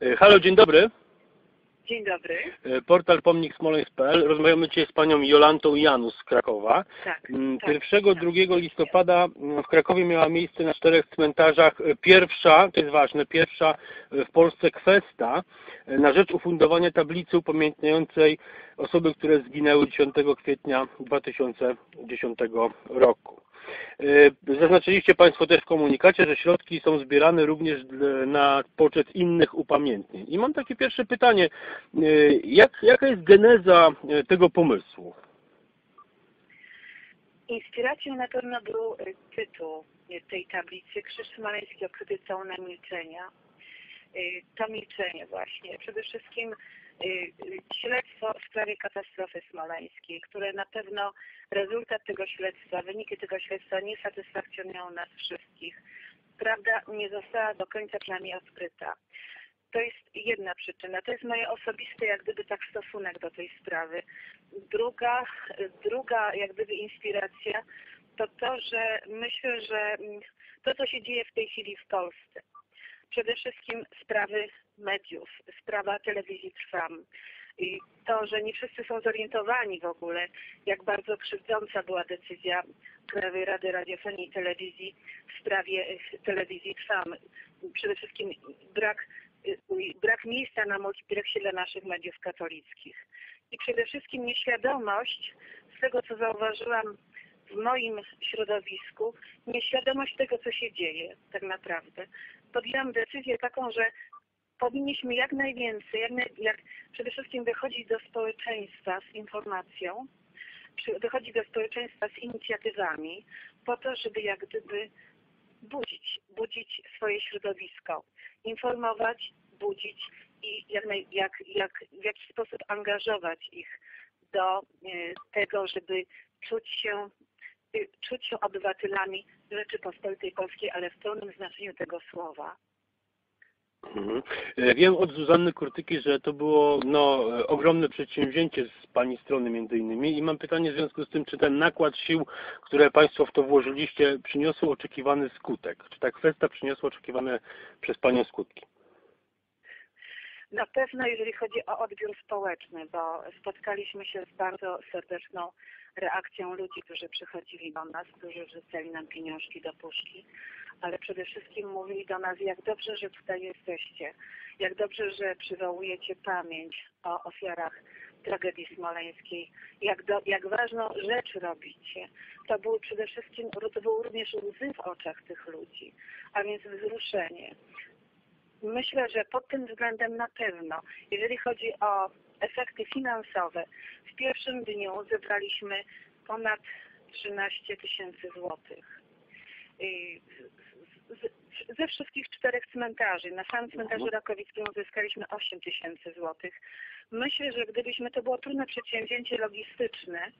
E, Halo, dzień dobry. Dzień dobry. E, Portal pomnik smoleńsk.pl. Rozmawiamy dzisiaj z panią Jolantą Janus z Krakowa. Tak. Mm, tak, 1-2 listopada mm, w Krakowie miała miejsce na czterech cmentarzach e, pierwsza, to jest ważne, pierwsza w Polsce kwesta na rzecz ufundowania tablicy upamiętniającej osoby, które zginęły 10 kwietnia 2010 roku. E, Zaznaczyliście Państwo też w komunikacie, że środki są zbierane również na poczet innych upamiętnień. I mam takie pierwsze pytanie. E, Jak, jaka jest geneza e, tego pomysłu? Inspiracją na pewno był tytuł tej tablicy Krzyż Smoleński okryty całą milczenia. E, To milczenie właśnie. Przede wszystkim śledztwo w sprawie katastrofy smoleńskiej, które na pewno rezultat tego śledztwa, wyniki tego śledztwa nie satysfakcjonują nas wszystkich. Prawda nie została do końca przynajmniej odkryta. To jest jedna przyczyna. To jest moje osobiste, jak gdyby tak stosunek do tej sprawy. Druga, druga jak gdyby inspiracja to to, że myślę, że mm, to, co się dzieje w tej chwili w Polsce, przede wszystkim sprawy mediów, sprawa telewizji Trwam i to, że nie wszyscy są zorientowani w ogóle, jak bardzo krzywdząca była decyzja Krajowej Rady Radiofonii i Telewizji w sprawie e, telewizji Trwam. Przede wszystkim brak, e, brak miejsca na multiplexie dla naszych mediów katolickich. I przede wszystkim nieświadomość, z tego co zauważyłam w moim środowisku, nieświadomość tego, co się dzieje tak naprawdę. Podjęłam decyzję taką, że powinniśmy jak najwięcej, jak, naj, jak przede wszystkim wychodzić do społeczeństwa z informacją, wychodzić do społeczeństwa z inicjatywami, po to, żeby jak gdyby budzić, budzić swoje środowisko, informować, budzić i jak, jak, jak, w jakiś sposób angażować ich do e, tego, żeby czuć się, y, czuć się obywatelami Rzeczypospolitej Polskiej, ale w pełnym znaczeniu tego słowa. Mhm. E, Wiem od Zuzanny Kurtyki, że to było no, e, ogromne przedsięwzięcie z Pani strony między innymi i mam pytanie w związku z tym, czy ten nakład sił, które Państwo w to włożyliście, przyniosł oczekiwany skutek? Czy ta kwestia przyniosła oczekiwane przez Panią skutki? Na pewno jeżeli chodzi o odbiór społeczny, bo spotkaliśmy się z bardzo serdeczną reakcją ludzi, którzy przychodzili do nas, którzy wrzucali nam pieniążki do puszki, ale przede wszystkim mówili do nas, jak dobrze, że tutaj jesteście, jak dobrze, że przywołujecie pamięć o ofiarach tragedii smoleńskiej, jak, do, jak ważną rzecz robicie. To było przede wszystkim, to było również łzy w oczach tych ludzi, a więc wzruszenie. Myślę, że pod tym względem na pewno, jeżeli chodzi o efekty finansowe, w pierwszym dniu zebraliśmy ponad 13 tysięcy złotych. Ze wszystkich czterech cmentarzy, na samym cmentarzu Rakowickim uzyskaliśmy 8 tysięcy złotych. Myślę, że gdybyśmy, to było trudne przedsięwzięcie logistyczne,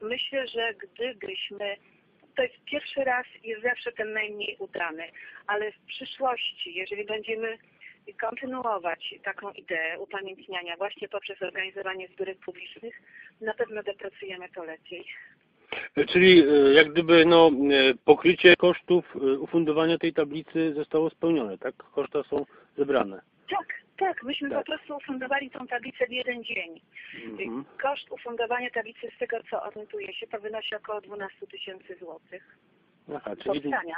myślę, że gdybyśmy to jest pierwszy raz jest zawsze ten najmniej udany, ale w przyszłości, jeżeli będziemy kontynuować taką ideę upamiętniania właśnie poprzez organizowanie zbiórek publicznych, na pewno dopracujemy to lepiej. Czyli e, jak gdyby no, e, pokrycie kosztów e, ufundowania tej tablicy zostało spełnione, tak? Koszta są zebrane. Tak, tak, myśmy Tak. po prostu ufundowali tą tablicę w jeden dzień. Mhm. Koszt ufundowania tablicy, z tego co orientuję się, to wynosi około 12 tysięcy złotych. Aha, czyli powstania.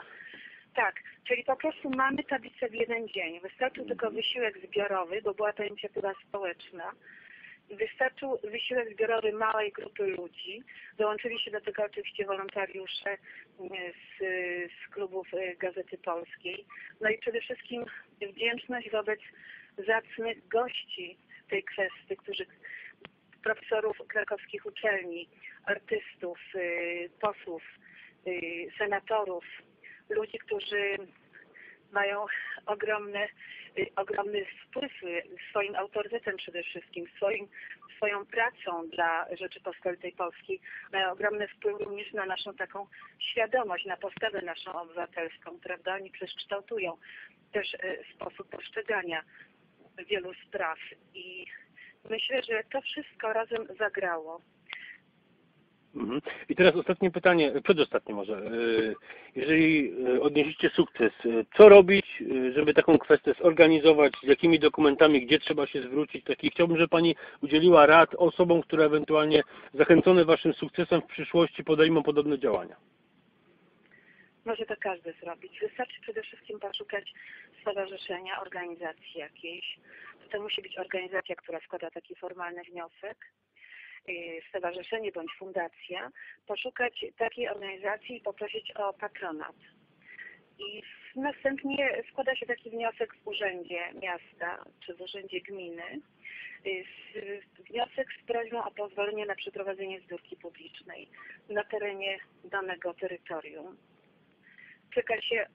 Tak, czyli po prostu mamy tablicę w jeden dzień. Wystarczył tylko wysiłek zbiorowy, bo była to inicjatywa społeczna. Wystarczył wysiłek zbiorowy małej grupy ludzi. Dołączyli się do tego oczywiście wolontariusze e, z, z klubów e, Gazety Polskiej. No i przede wszystkim wdzięczność wobec zacnych gości tej kwestii, którzy profesorów krakowskich uczelni, artystów, e, posłów, senatorów, ludzi, którzy mają ogromny, y, ogromny wpływ y, swoim autorytetem przede wszystkim, swoim, swoją pracą dla Rzeczypospolitej Polskiej, mają ogromny wpływ również na naszą taką świadomość, na postawę naszą obywatelską, prawda? Oni przecież kształtują też y, sposób postrzegania wielu spraw i myślę, że to wszystko razem zagrało. Mhm. I teraz ostatnie pytanie, przedostatnie może. Y, Jeżeli y, odniesiecie sukces, y, co robić, żeby taką kwestię zorganizować, z jakimi dokumentami, gdzie trzeba się zwrócić? Taki, chciałbym, żeby Pani udzieliła rad osobom, które ewentualnie zachęcone Waszym sukcesem w przyszłości podejmą podobne działania. Może to każdy zrobić. Wystarczy przede wszystkim poszukać stowarzyszenia, organizacji jakiejś. To musi być organizacja, która składa taki formalny wniosek. Yy, Stowarzyszenie bądź fundacja. Poszukać takiej organizacji i poprosić o patronat. I następnie składa się taki wniosek w urzędzie miasta czy w urzędzie gminy. Z- Wniosek z prośbą o pozwolenie na przeprowadzenie zbiórki publicznej na terenie danego terytorium czeka się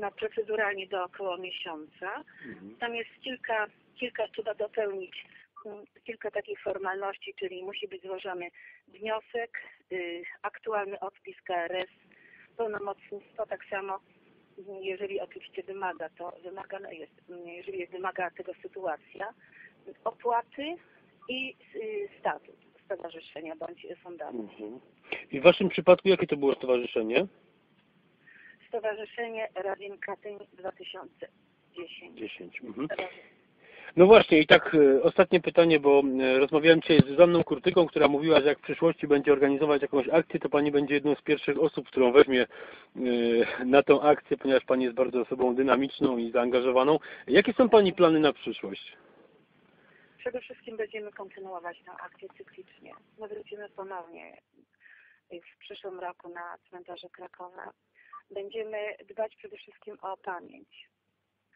na proceduralnie do około miesiąca. Tam jest kilka, kilka trzeba dopełnić kilka takich formalności, czyli musi być złożony wniosek, y, aktualny odpis KRS, pełnomocnictwo tak samo, jeżeli oczywiście wymaga to, wymagane jest, mm, jeżeli wymaga tego sytuacja, opłaty i y, statut stowarzyszenia bądź fundacji. Mhm. I w Waszym przypadku jakie to było stowarzyszenie? Stowarzyszenie Radin Katyń 2010. 10. Mhm. No właśnie i tak e, ostatnie pytanie, bo e, rozmawiałem dzisiaj z Zuzanną Kurtyką, która mówiła, że jak w przyszłości będzie organizować jakąś akcję, to Pani będzie jedną z pierwszych osób, którą weźmie e, na tą akcję, ponieważ Pani jest bardzo osobą dynamiczną i zaangażowaną. Jakie są Pani plany na przyszłość? Przede wszystkim będziemy kontynuować tę akcję cyklicznie. My wrócimy ponownie w przyszłym roku na cmentarze Krakowa. Będziemy dbać przede wszystkim o pamięć,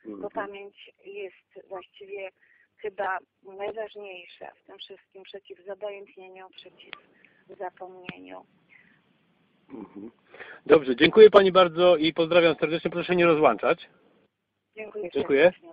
bo pamięć jest właściwie chyba najważniejsza w tym wszystkim przeciw zobojętnieniu, przeciw zapomnieniu. Mhm. Dobrze, dziękuję Pani bardzo i pozdrawiam serdecznie. Proszę nie rozłączać. Dziękuję. Dziękuję. serdecznie.